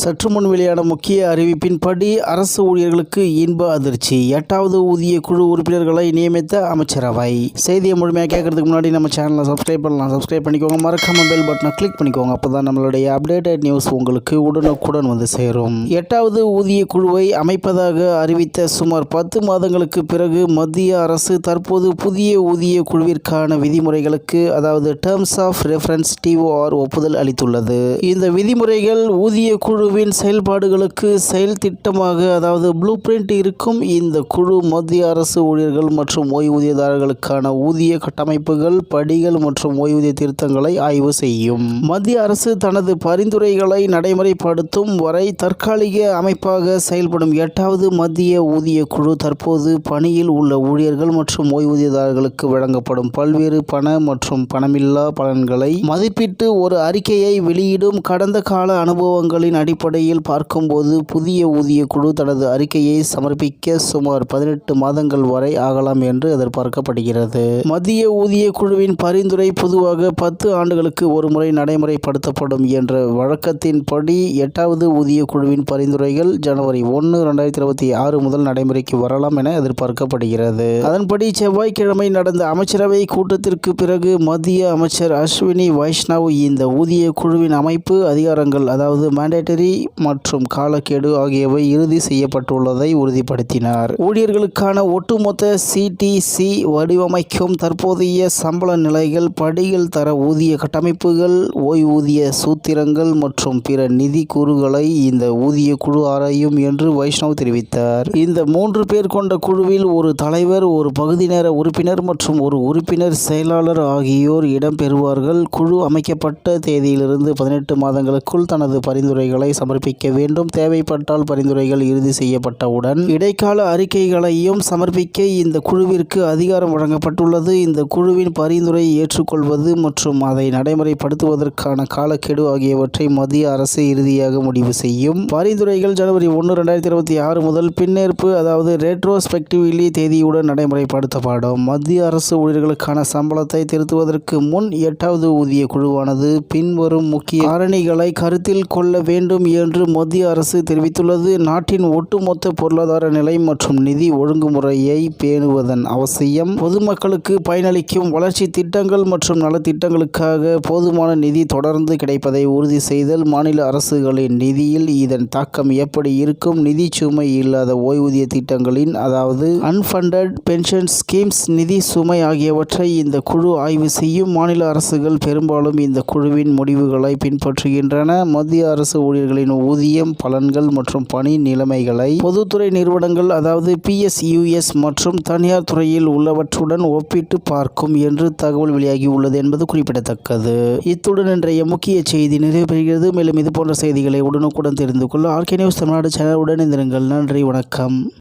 சற்று முன் வெளியான முக்கிய அறிவிப்பின்படி அரசு ஊழியர்களுக்கு இன்ப அதிர்ச்சி. எட்டாவது ஊதிய குழு உறுப்பினர்களை நியமித்த அமைச்சரவை. செய்தியை முழுமையாக கேட்கறதுக்கு முன்னாடி நம்ம சேனலை சப்ஸ்கிரைப் பண்ணலாம். சப்ஸ்கிரைப் பண்ணிக்கோங்க. மறக்காம பெல் பட்டனை கிளிக் பண்ணிக்கோங்க. அப்போ தான் நம்மளுடைய அப்டேட்டட் நியூஸ் உங்களுக்கு உடனுக்குடன் வந்து சேரும். எட்டாவது ஊதிய குழுவை அமைப்பதாக அறிவித்த சுமார் பத்து மாதங்களுக்கு பிறகு மத்திய அரசு தற்போது புதிய ஊதிய குழுவிற்கான விதிமுறைகளுக்கு அதாவது டேர்ம்ஸ் ஆஃப் ரெஃபரன்ஸ் டிஓஆர் ஒப்புதல் அளித்துள்ளது. இந்த விதிமுறைகள் ஊதிய குழு குழுவின் செயல்பாடுகளுக்கு செயல் திட்டமாக அதாவது ப்ளூ பிரிண்ட் இருக்கும் இந்த குழு மத்திய அரசு ஊழியர்கள் மற்றும் ஓய்வூதியதாரர்களுக்கான ஊதிய கட்டமைப்புகள் படிகள் மற்றும் ஓய்வூதிய திருத்தங்களை ஆய்வு செய்யும். மத்திய அரசு தனது பரிந்துரைகளை நடைமுறைப்படுத்தும் வரை தற்காலிக அமைப்பாக செயல்படும் எட்டாவது மத்திய ஊதிய குழு தற்போது பணியில் உள்ள ஊழியர்கள் மற்றும் ஓய்வூதியதாரர்களுக்கு வழங்கப்படும் பல்வேறு பண மற்றும் பணமில்லா பலன்களை மதிப்பிட்டு ஒரு அறிக்கையை வெளியிடும் கடந்த கால அனுபவங்களின் அடிப்படையில் பார்க்கும்போது புதிய ஊதிய குழு தனது அறிக்கையை சமர்ப்பிக்க சுமார் பதினெட்டு மாதங்கள் வரை ஆகலாம் என்று எதிர்பார்க்கப்படுகிறது. மத்திய ஊதிய குழுவின் பரிந்துரை பொதுவாக பத்து ஆண்டுகளுக்கு ஒருமுறை நடைமுறைப்படுத்தப்படும் என்ற வழக்கத்தின்படி எட்டாவது ஊதிய குழுவின் பரிந்துரைகள் ஜனவரி ஒன்று ரெண்டாயிரத்தி இருபத்தி ஆறு முதல் நடைமுறைக்கு வரலாம் என எதிர்பார்க்கப்படுகிறது. அதன்படி செவ்வாய்க்கிழமை நடந்த அமைச்சரவை கூட்டத்திற்கு பிறகு மத்திய அமைச்சர் அஸ்வினி வைஷ்ணவ் இந்த ஊதிய குழுவின் அமைப்பு அதிகாரங்கள் அதாவது மேண்டேட்டரி மற்றும் காலக்கெடு ஆகியவை இறுதி செய்யப்பட்டுள்ளதை உறுதிப்படுத்தினார். ஊழியர்களுக்கான ஒட்டுமொத்த சிடிசி வடிவமைக்கும் தற்போதைய சம்பள நிலைகள் படிகள் தர ஊதிய கட்டமைப்புகள் ஓய்வூதிய சூத்திரங்கள் மற்றும் பிற நிதி கூறுகளை இந்த ஊதிய குழு ஆராயும் என்று வைஷ்ணவ் தெரிவித்தார். இந்த மூன்று பேர் கொண்ட குழுவில் ஒரு தலைவர் ஒரு பகுதி நேர உறுப்பினர் மற்றும் ஒரு உறுப்பினர் செயலாளர் ஆகியோர் இடம்பெறுவார்கள் குழு அமைக்கப்பட்ட தேதியிலிருந்து பதினெட்டு மாதங்களுக்குள் தனது பரிந்துரைகளை சமர்ப்பிக்க வேண்டும். தேவைப்பட்டால் பரிந்துரைகள் இறுதி செய்யப்பட்டவுடன் இடைக்கால அறிக்கைகளையும் சமர்ப்பிக்க இந்த குழுவிற்கு அதிகாரம் வழங்கப்பட்டுள்ளது. இந்த குழுவின் பரிந்துரை ஏற்றுக்கொள்வது மற்றும் அதை நடைமுறைப்படுத்துவதற்கான காலக்கெடு ஆகியவற்றை மத்திய அரசு இறுதியாக முடிவு செய்யும். பரிந்துரைகள் ஜனவரி ஒன்று ரெண்டாயிரத்தி இருபத்தி ஆறு முதல் பின்னேற்பு அதாவது ரெட்ரோஸ்பெக்டிவ்லி தேதியுடன் நடைமுறைப்படுத்தப்படும். மத்திய அரசு ஊழியர்களுக்கான சம்பளத்தை திருத்துவதற்கு முன் எட்டாவது ஊதிய குழுவானது பின்வரும் முக்கிய காரணிகளை கருத்தில் கொள்ள வேண்டும். என்று மத்திய அரசு தெரிவித்துள்ளது. நாட்டின் ஒட்டுமொத்த பொருளாதார நிலை மற்றும் நிதி ஒழுங்குமுறையை பேணுவதன் அவசியம். பொதுமக்களுக்கு பயனளிக்கும் வளர்ச்சி திட்டங்கள் மற்றும் நலத்திட்டங்களுக்காக போதுமான நிதி தொடர்ந்து கிடைப்பதை உறுதி செய்தல் மாநில அரசுகளின் நிதியில் இதன் தாக்கம் எப்படி இருக்கும்? நிதி சுமை இல்லாத ஓய்வூதிய திட்டங்களின் அதாவது அன்ஃபண்டட் பென்ஷன் ஸ்கீம்ஸ் நிதி சுமை ஆகியவற்றை இந்த குழு ஆய்வு செய்யும் மாநில அரசுகள் பெரும்பாலும் இந்த குழுவின் முடிவுகளை பின்பற்றுகின்றன. மத்திய அரசு ஊழியர்களின் ஊதியம் பலன்கள் மற்றும் பணி நிலைமைகளை பொதுத்துறை நிறுவனங்கள் அதாவது பிஎஸ்யூஎஸ் மற்றும் தனியார் துறையில் உள்ளவற்றுடன் ஒப்பிட்டு பார்க்கும் என்று தகவல் வெளியாகி உள்ளது என்பது குறிப்பிடத்தக்கது. இத்துடன் இன்றைய முக்கிய செய்தி நிறைவு பெறுகிறது மேலும் இது போன்ற செய்திகளை உடனுக்குடன் தெரிந்து கொள்ள ஆர்கே நியூஸ் தமிழ்நாடு சேனலுடன் இருந்திருங்கள் நன்றி வணக்கம்.